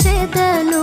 చేతను